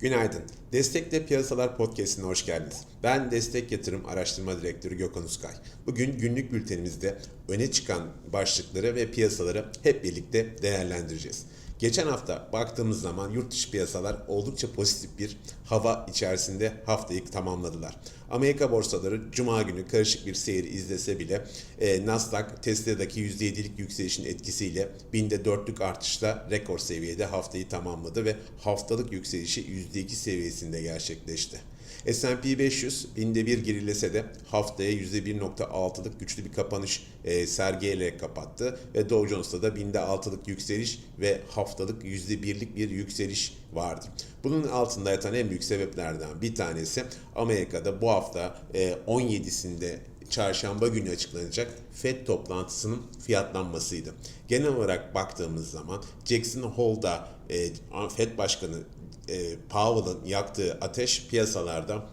Günaydın. Destekle Piyasalar Podcast'ine hoş geldiniz. Ben Destek Yatırım Araştırma Direktörü Gökhan Uskay. Bugün günlük bültenimizde öne çıkan başlıkları ve piyasaları hep birlikte değerlendireceğiz. Geçen hafta baktığımız zaman yurt dışı piyasalar oldukça pozitif bir hava içerisinde haftayı tamamladılar. Amerika borsaları cuma günü karışık bir seyir izlese bile e, Nasdaq Tesla'daki %7'lik yükselişin etkisiyle binde dörtlük artışla rekor seviyede haftayı tamamladı ve haftalık yükselişi %2 seviyesinde gerçekleşti. S&P 500 binde bir gerilese de haftaya %1.6'lık güçlü bir kapanış e, sergileyerek kapattı ve Dow Jones'ta da binde 6'lık yükseliş ve haftalık %1'lik bir yükseliş vardı. Bunun altında yatan en büyük sebeplerden bir tanesi Amerika'da bu hafta e, 17'sinde çarşamba günü açıklanacak FED toplantısının fiyatlanmasıydı. Genel olarak baktığımız zaman Jackson Hole'da e, FED Başkanı e, Powell'ın yaktığı ateş piyasalarda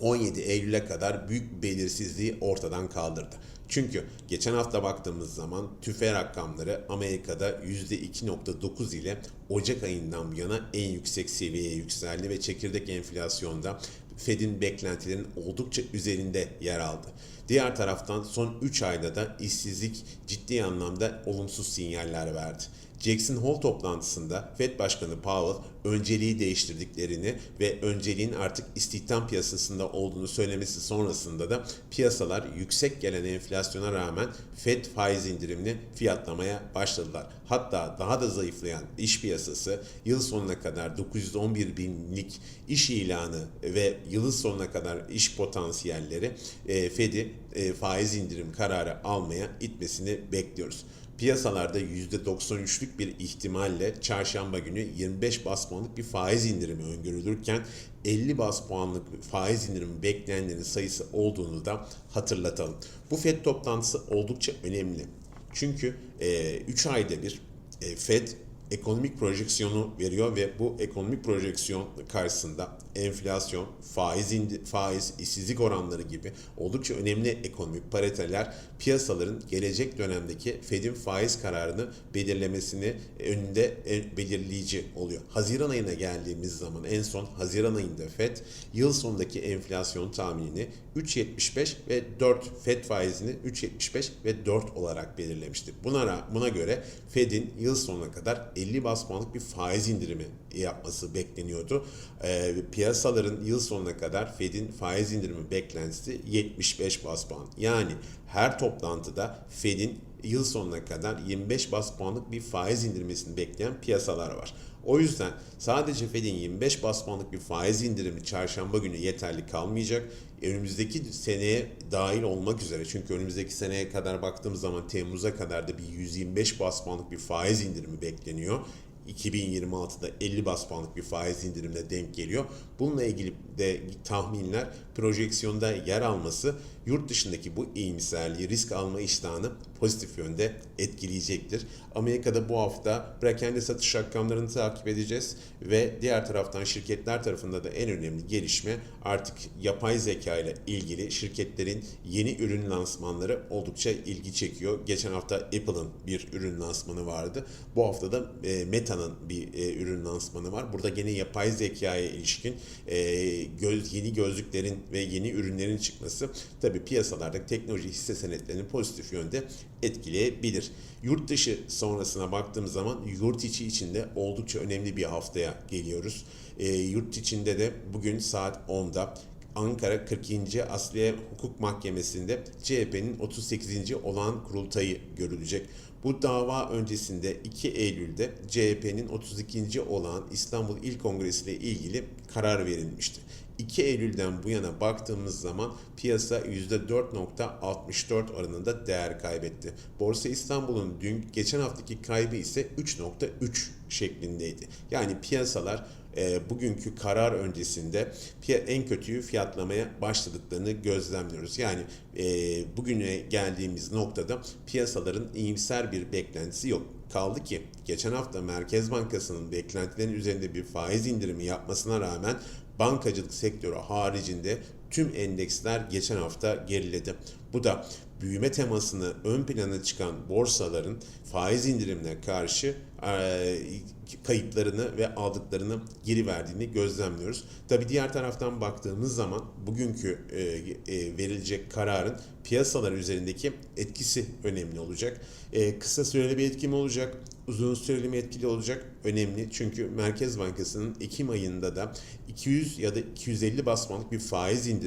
17 Eylül'e kadar büyük belirsizliği ortadan kaldırdı. Çünkü geçen hafta baktığımız zaman tüfe rakamları Amerika'da %2.9 ile Ocak ayından bu yana en yüksek seviyeye yükseldi ve çekirdek enflasyonda Fed'in beklentilerinin oldukça üzerinde yer aldı. Diğer taraftan son 3 ayda da işsizlik ciddi anlamda olumsuz sinyaller verdi. Jackson Hole toplantısında Fed Başkanı Powell önceliği değiştirdiklerini ve önceliğin artık istihdam piyasasında olduğunu söylemesi sonrasında da piyasalar yüksek gelen enflasyona rağmen Fed faiz indirimini fiyatlamaya başladılar. Hatta daha da zayıflayan iş piyasası yıl sonuna kadar 911 binlik iş ilanı ve yılın sonuna kadar iş potansiyelleri e, Fed'i e, faiz indirim kararı almaya itmesini bekliyoruz. Piyasalarda %93'lük bir ihtimalle çarşamba günü 25 bas puanlık bir faiz indirimi öngörülürken 50 bas puanlık faiz indirimi bekleyenlerin sayısı olduğunu da hatırlatalım. Bu FED toplantısı oldukça önemli. Çünkü 3 e, ayda bir e, FED ekonomik projeksiyonu veriyor ve bu ekonomik projeksiyon karşısında enflasyon, faiz, indi, faiz, işsizlik oranları gibi oldukça önemli ekonomik pariteler piyasaların gelecek dönemdeki Fed'in faiz kararını belirlemesini önünde belirleyici oluyor. Haziran ayına geldiğimiz zaman en son Haziran ayında Fed yıl sonundaki enflasyon tahminini 3.75 ve 4 Fed faizini 3.75 ve 4 olarak belirlemişti. Buna, buna göre Fed'in yıl sonuna kadar 50 bas bir faiz indirimi yapması bekleniyordu. E, piyasaların yıl sonuna kadar Fed'in faiz indirimi beklentisi 75 bas puan. Yani her toplantıda Fed'in yıl sonuna kadar 25 bas puanlık bir faiz indirmesini bekleyen piyasalar var. O yüzden sadece Fed'in 25 bas puanlık bir faiz indirimi çarşamba günü yeterli kalmayacak. Önümüzdeki seneye dahil olmak üzere çünkü önümüzdeki seneye kadar baktığımız zaman Temmuz'a kadar da bir 125 bas puanlık bir faiz indirimi bekleniyor. 2026'da 50 bas puanlık bir faiz indirimine denk geliyor. Bununla ilgili de tahminler projeksiyonda yer alması yurt dışındaki bu iyimserliği, risk alma iştahını pozitif yönde etkileyecektir. Amerika'da bu hafta bırakende satış rakamlarını takip edeceğiz ve diğer taraftan şirketler tarafında da en önemli gelişme artık yapay zeka ile ilgili şirketlerin yeni ürün lansmanları oldukça ilgi çekiyor. Geçen hafta Apple'ın bir ürün lansmanı vardı. Bu hafta da e, Meta'nın bir e, ürün lansmanı var. Burada gene yapay zekaya ilişkin e, göz, yeni gözlüklerin ve yeni ürünlerin çıkması tabii piyasalardaki teknoloji hisse senetlerini pozitif yönde etkileyebilir. Yurt dışı sonrasına baktığımız zaman yurt içi içinde oldukça önemli bir haftaya geliyoruz. E, yurt içinde de bugün saat 10'da Ankara 42. Asliye Hukuk Mahkemesi'nde CHP'nin 38. olan kurultayı görülecek. Bu dava öncesinde 2 Eylül'de CHP'nin 32. olan İstanbul İl Kongresi ile ilgili karar verilmişti. 2 Eylül'den bu yana baktığımız zaman piyasa %4.64 oranında değer kaybetti. Borsa İstanbul'un dün geçen haftaki kaybı ise 3.3 şeklindeydi. Yani piyasalar e, bugünkü karar öncesinde en kötüyü fiyatlamaya başladıklarını gözlemliyoruz. Yani e, bugüne geldiğimiz noktada piyasaların iyimser bir beklentisi yok. Kaldı ki geçen hafta Merkez Bankası'nın beklentilerin üzerinde bir faiz indirimi yapmasına rağmen bankacılık sektörü haricinde tüm endeksler geçen hafta geriledi. Bu da büyüme temasını ön plana çıkan borsaların faiz indirimine karşı e, kayıplarını ve aldıklarını geri verdiğini gözlemliyoruz. Tabi diğer taraftan baktığımız zaman bugünkü e, e, verilecek kararın piyasalar üzerindeki etkisi önemli olacak. Kısa süreli bir etki mi olacak? Uzun süreli mi etkili olacak? Önemli. Çünkü Merkez Bankası'nın Ekim ayında da 200 ya da 250 basmalık bir faiz indirimi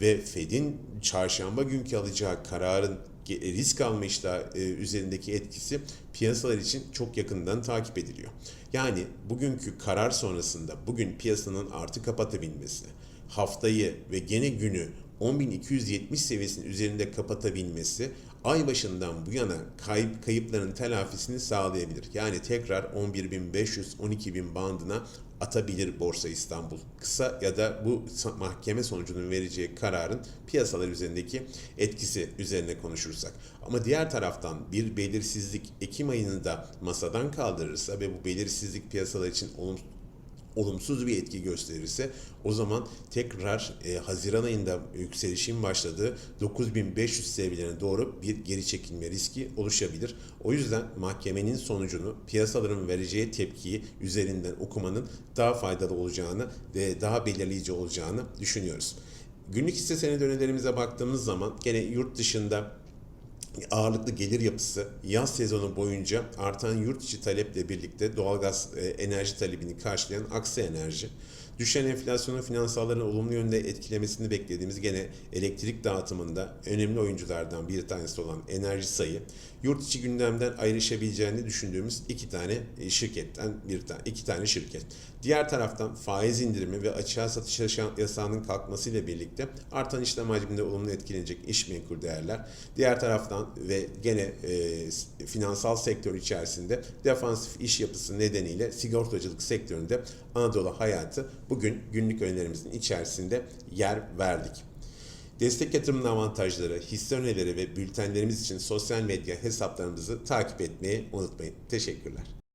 ve Fed'in çarşamba günkü alacağı kararın risk alma iştahı e, üzerindeki etkisi piyasalar için çok yakından takip ediliyor. Yani bugünkü karar sonrasında bugün piyasanın artı kapatabilmesi, haftayı ve gene günü 10.270 seviyesinin üzerinde kapatabilmesi ay başından bu yana kayıp kayıpların telafisini sağlayabilir. Yani tekrar 11.500-12.000 bandına atabilir Borsa İstanbul. Kısa ya da bu mahkeme sonucunun vereceği kararın piyasalar üzerindeki etkisi üzerine konuşursak. Ama diğer taraftan bir belirsizlik Ekim ayını da masadan kaldırırsa ve bu belirsizlik piyasalar için olumsuz olumsuz bir etki gösterirse o zaman tekrar e, Haziran ayında yükselişin başladığı 9500 seviyelerine doğru bir geri çekilme riski oluşabilir. O yüzden mahkemenin sonucunu piyasaların vereceği tepkiyi üzerinden okumanın daha faydalı olacağını ve daha belirleyici olacağını düşünüyoruz. Günlük hisse senedi önerilerimize baktığımız zaman gene yurt dışında ağırlıklı gelir yapısı yaz sezonu boyunca artan yurt içi taleple birlikte doğalgaz e, enerji talebini karşılayan Aksi Enerji, düşen enflasyonun finansalların olumlu yönde etkilemesini beklediğimiz gene elektrik dağıtımında önemli oyunculardan bir tanesi olan Enerji Sayı, yurt içi gündemden ayrışabileceğini düşündüğümüz iki tane e, şirketten bir tane iki tane şirket. Diğer taraftan faiz indirimi ve açığa satış yasağının kalkmasıyla birlikte artan işlem hacminde olumlu etkilenecek iş menkul değerler. Diğer taraftan ve gene e, finansal sektör içerisinde defansif iş yapısı nedeniyle sigortacılık sektöründe Anadolu Hayatı bugün günlük önerilerimizin içerisinde yer verdik. Destek yatırımının avantajları, hisse önerileri ve bültenlerimiz için sosyal medya hesaplarımızı takip etmeyi unutmayın. Teşekkürler.